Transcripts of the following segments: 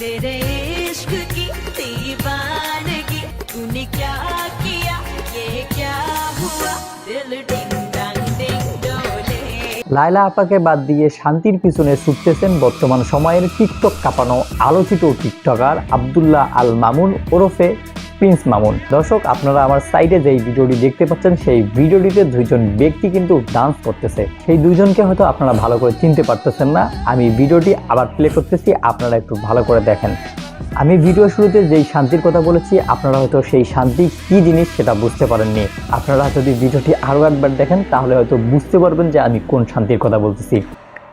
तेरे इश्क की दीवानगी तूने क्या किया ये क्या हुआ दिल डिंग डांग डिंग डोले লায়লা আপাকে বাদ দিয়ে শান্তির পিছনে ছুটতেছেন বর্তমান সময়ের টিকটক কাঁপানো আলোচিত টিকটকার আব্দুল্লাহ আল মামুন ওরফে প্রিন্স মামুন। দর্শক, আপনারা আমার সাইডে যেই ভিডিওটি দেখতে পাচ্ছেন, সেই ভিডিওটিতে দুইজন ব্যক্তি কিন্তু ডান্স করতেছে। সেই দুইজনকে হয়তো আপনারা ভালো করে চিনতে পারতেছেন না। আমি ভিডিওটি আবার প্লে করতেছি, আপনারা একটু ভালো করে দেখেন। আমি ভিডিও শুরুতে যেই শান্তির কথা বলেছি, আপনারা হয়তো সেই শান্তি কি জিনিস সেটা বুঝতে পারেননি। আপনারা যদি ভিডিওটি আরও একবার দেখেন, তাহলে হয়তো বুঝতে পারবেন যে আমি কোন শান্তির কথা বলতেছি।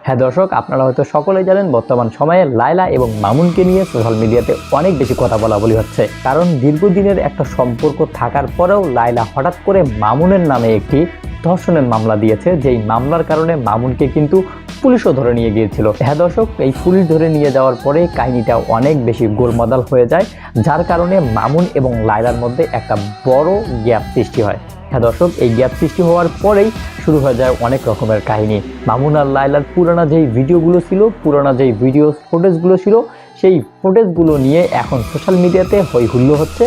হ্যাঁ দর্শক, আপনারা হয়তো সকলেই জানেন বর্তমান সময়ে লায়লা এবং মামুনকে নিয়ে সোশ্যাল মিডিয়াতে অনেক বেশি কথা বলা বলি হচ্ছে। কারণ দীর্ঘদিনের একটা সম্পর্ক থাকার পরেও লায়লা হঠাৎ করে মামুনের নামে একটি ধর্ষণের মামলা দিয়েছে, যেই মামলার কারণে মামুনকে কিন্তু পুলিশও ধরে নিয়ে গিয়েছিল। হ্যাঁ দর্শক, এই পুলিশ ধরে নিয়ে যাওয়ার পরে কাহিনীটা অনেক বেশি গোলমাদাল হয়ে যায়, যার কারণে মামুন এবং লায়লার মধ্যে একটা বড় গ্যাপ সৃষ্টি হয়। হ্যাঁ দর্শক, এই গ্যাপ সৃষ্টি হওয়ার পরেই শুরু হয়ে যায় অনেক রকমের কাহিনী। মামুন আর লায়লার পুরানা যেই ভিডিওগুলো ছিল, পুরানা যেই ভিডিও ফুটেজগুলো ছিল, সেই ফুটেজগুলো নিয়ে এখন সোশ্যাল মিডিয়াতে হই হুল্লো হচ্ছে,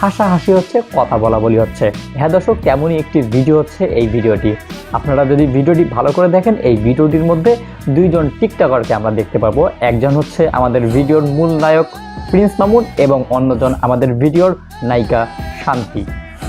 হাসাহাসি হচ্ছে, কথা বলা বলি হচ্ছে। হ্যাঁ দর্শক, তেমনই একটি ভিডিও হচ্ছে এই ভিডিওটি। আপনারা যদি ভিডিওটি ভালো করে দেখেন, এই ভিডিওটির মধ্যে দুইজন টিকটকারকে আমরা দেখতে পাবো। একজন হচ্ছে আমাদের ভিডিওর মূল নায়ক প্রিন্স মামুন এবং অন্যজন আমাদের ভিডিওর নায়িকা শান্তি।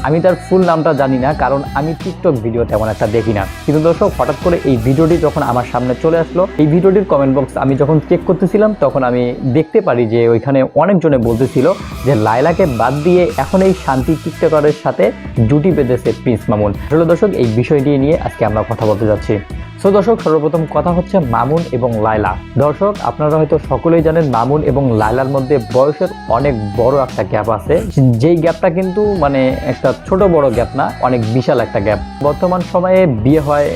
আমি তার ফুল নামটা জানি না, কারণ আমি টিকটক ভিডিও তেমন একটা দেখি না। কিন্তু দর্শক, হঠাৎ করে এই ভিডিওটি যখন আমার সামনে চলে আসলো, এই ভিডিওটির কমেন্ট বক্স আমি যখন চেক করতেছিলাম, তখন আমি দেখতে পারি যে ওইখানে অনেকজনে বলতেছিল যে লাইলাকে বাদ দিয়ে এখন এই শান্তি টিকটকারের সাথে জুটি বেঁধেছে প্রিন্স মামুন। আসলে দর্শক, এই বিষয়টি নিয়ে আজকে আমরা কথা বলতে যাচ্ছি। সো দর্শক, সর্বপ্রথম কথা হচ্ছে মামুন এবং লায়লা। দর্শক, আপনারা হয়তো সকলেই জানেন মামুন এবং লায়লার মধ্যে বয়সের অনেক বড় একটা গ্যাপ আছে। যেই গ্যাপটা কিন্তু মানে একটা ছোট বড় গ্যাপ না, অনেক বিশাল একটা গ্যাপ। বর্তমান সময়ে বিয়ে হয়,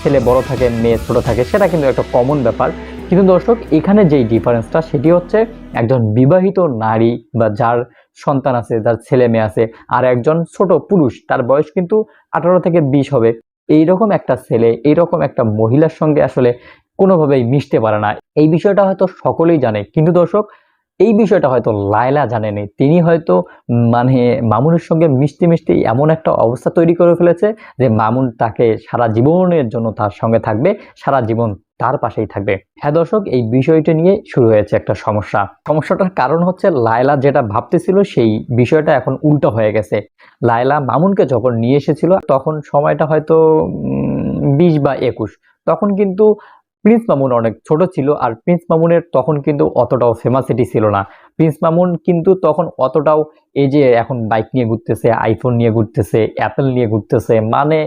ছেলে বড় থাকে, মেয়ে ছোট থাকে, সেটা কিন্তু একটা কমন ব্যাপার। কিন্তু দর্শক, এখানে যেই ডিফারেন্সটা, সেটি হচ্ছে একজন বিবাহিত নারী বা যার সন্তান আছে, যার ছেলে মেয়ে আছে, আর একজন ছোট পুরুষ, তার বয়স কিন্তু আঠারো থেকে বিশ হবে। এইরকম একটা ছেলে, এইরকম একটা মহিলার সঙ্গে আসলে কোনোভাবেই মিশতে পারে না। এই বিষয়টা হয়তো সকলেই জানে। কিন্তু দর্শক এই বিষয়টা হয়তো লায়লা জানেনি। তিনি হয়তো মানে মামুনের সঙ্গে মিশতে মিশতে এমন একটা অবস্থা তৈরি করে ফেলেছে যে মামুন তাকে সারা জীবনের জন্য তার সঙ্গে থাকবে, সারা জীবন তার পাশেই থাকবে। হ্যাঁ দর্শক, এই বিষয়টা নিয়ে শুরু হয়েছে একটা সমস্যা। সমস্যাটার কারণ হচ্ছে লায়লা যেটা ভাবতেছিল সেই বিষয়টা এখন উল্টো হয়ে গেছে। লায়লা মামুনকে যখন নিয়ে এসেছিল, তখন সময়টা হয়তো বিশ বা একুশ। তখন কিন্তু প্রিন্স মামুন অনেক ছোট ছিল আর প্রিন্স মামুনের তখন কিন্তু অতটাও ফেমাসিটি ছিল না। প্রিন্স মামুন কিন্তু তখন অতটাও এই যে এখন বাইক নিয়ে ঘুরতেছে আইফোন নিয়ে ঘুরতেছে অ্যাপেল নিয়ে ঘুরতেছে মানে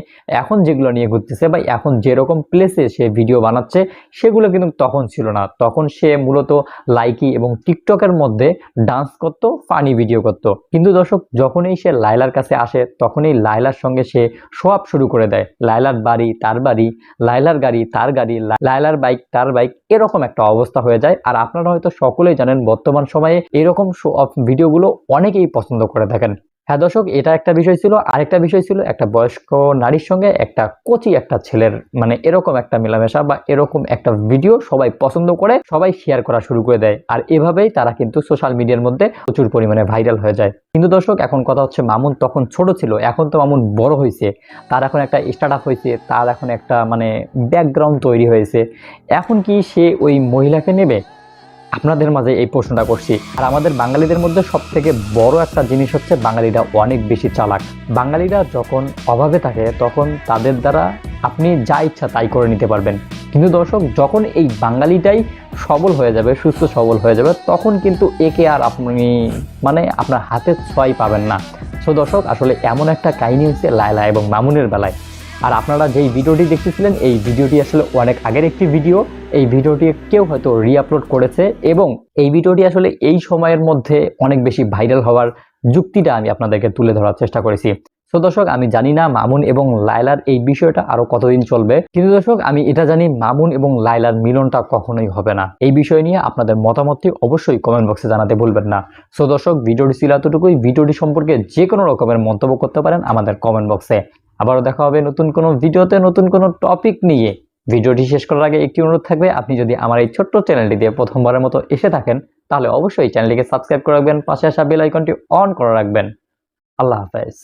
এখন যেগুলো নিয়ে ঘুরতেছে বা এখন যেরকম প্লেসে সে ভিডিও বানাচ্ছে, সেগুলো কিন্তু তখন ছিল না। তখন সে মূলত লাইকি এবং টিকটকের মধ্যে ডান্স করত ফানি ভিডিও করত। কিন্তু দর্শক, যখনই সে লাইলার কাছে আসে, তখনই লাইলার সঙ্গে সে শোয়াপ শুরু করে দেয়। লাইলার বাড়ি, তার বাড়ি লাইলার গাড়ি, তার গাড়ি লাইলার বাইক, তার বাইক এরকম একটা অবস্থা হয়ে যায়। আর আপনারা হয়তো সকলেই জানেন, বর্তমান সময়ে এরকম শো অফ ভিডিওগুলো অনেকেই পছন্দ করে থাকেন। হ্যাঁ দর্শক, এটা একটা বিষয় ছিল। আরেকটা বিষয় ছিল একটা বয়স্ক নারীর সঙ্গে একটা কচি একটা ছেলের মানে এরকম একটা মেলামেশা বা এরকম একটা ভিডিও সবাই পছন্দ করে, সবাই শেয়ার করা শুরু করে দেয়। আর এভাবেই তারা কিন্তু সোশ্যাল মিডিয়ার মধ্যে প্রচুর পরিমাণে ভাইরাল হয়ে যায়। কিন্তু দর্শক, এখন কথা হচ্ছে মামুন তখন ছোট ছিল, এখন তো মামুন বড় হয়েছে তার এখন একটা স্টার্ট আপ হয়েছে তার এখন একটা মানে ব্যাকগ্রাউন্ড তৈরি হয়েছে। এখন কি সে ওই মহিলাকে নেবে? আপনাদের মাঝে এই প্রশ্নটা করছি। আর আমাদের বাঙালিদের মধ্যে সব থেকে বড় একটা জিনিস হচ্ছে বাঙালিরা অনেক বেশি চালাক। বাঙালিরা যখন অভাবে থাকে, তখন তাদের দ্বারা আপনি যা ইচ্ছা তাই করে নিতে পারবেন। কিন্তু দর্শক, যখন এই বাঙালিটাই সবল হয়ে যাবে, সুস্থ সবল হয়ে যাবে, তখন কিন্তু একে আর আপনি মানে আপনার হাতে ছোঁয়াই পাবেন না। সো দর্শক, আসলে এমন একটা কাহিনী হচ্ছে লায়লা এবং মামুনের বেলায়। আর আপনারা যেই ভিডিওটি দেখতেছিলেন, এই ভিডিওটি আসলে অনেক আগের একটি ভিডিও। এই ভিডিওটি কেউ হয়তো রিআপলোড করেছে এবং এই ভিডিওটি আসলে এই সময়ের মধ্যে অনেক বেশি ভাইরাল হওয়ার যুক্তিটা আমি আপনাদেরকে তুলে ধরার চেষ্টা করেছি। তো দর্শক, আমি জানি না মামুন এবং লায়লার এই বিষয়টা আরও কতদিন চলবে। কিন্তু দর্শক, আমি এটা জানি মামুন এবং লায়লার মিলনটা কখনোই হবে না। এই বিষয় নিয়ে আপনাদের মতামতটি অবশ্যই কমেন্ট বক্সে জানাতে ভুলবেন না। সো দর্শক, ভিডিওটি ছিল এতটুকুই। ভিডিওটি সম্পর্কে যে কোনো রকমের মন্তব্য করতে পারেন আমাদের কমেন্ট বক্সে আবারও দেখা হবে নতুন কোনো ভিডিওতে, নতুন কোনো টপিক নিয়ে। ভিডিওটি শেষ করার আগে একটি অনুরোধ থাকবে, আপনি যদি আমার এই ছোট্ট চ্যানেলটি দিয়ে প্রথমবারের মতো এসে থাকেন, তাহলে অবশ্যই চ্যানেলটিকে সাবস্ক্রাইব করে রাখবেন, পাশে আসা বেল আইকনটি অন করে রাখবেন। আল্লাহ হাফেজ।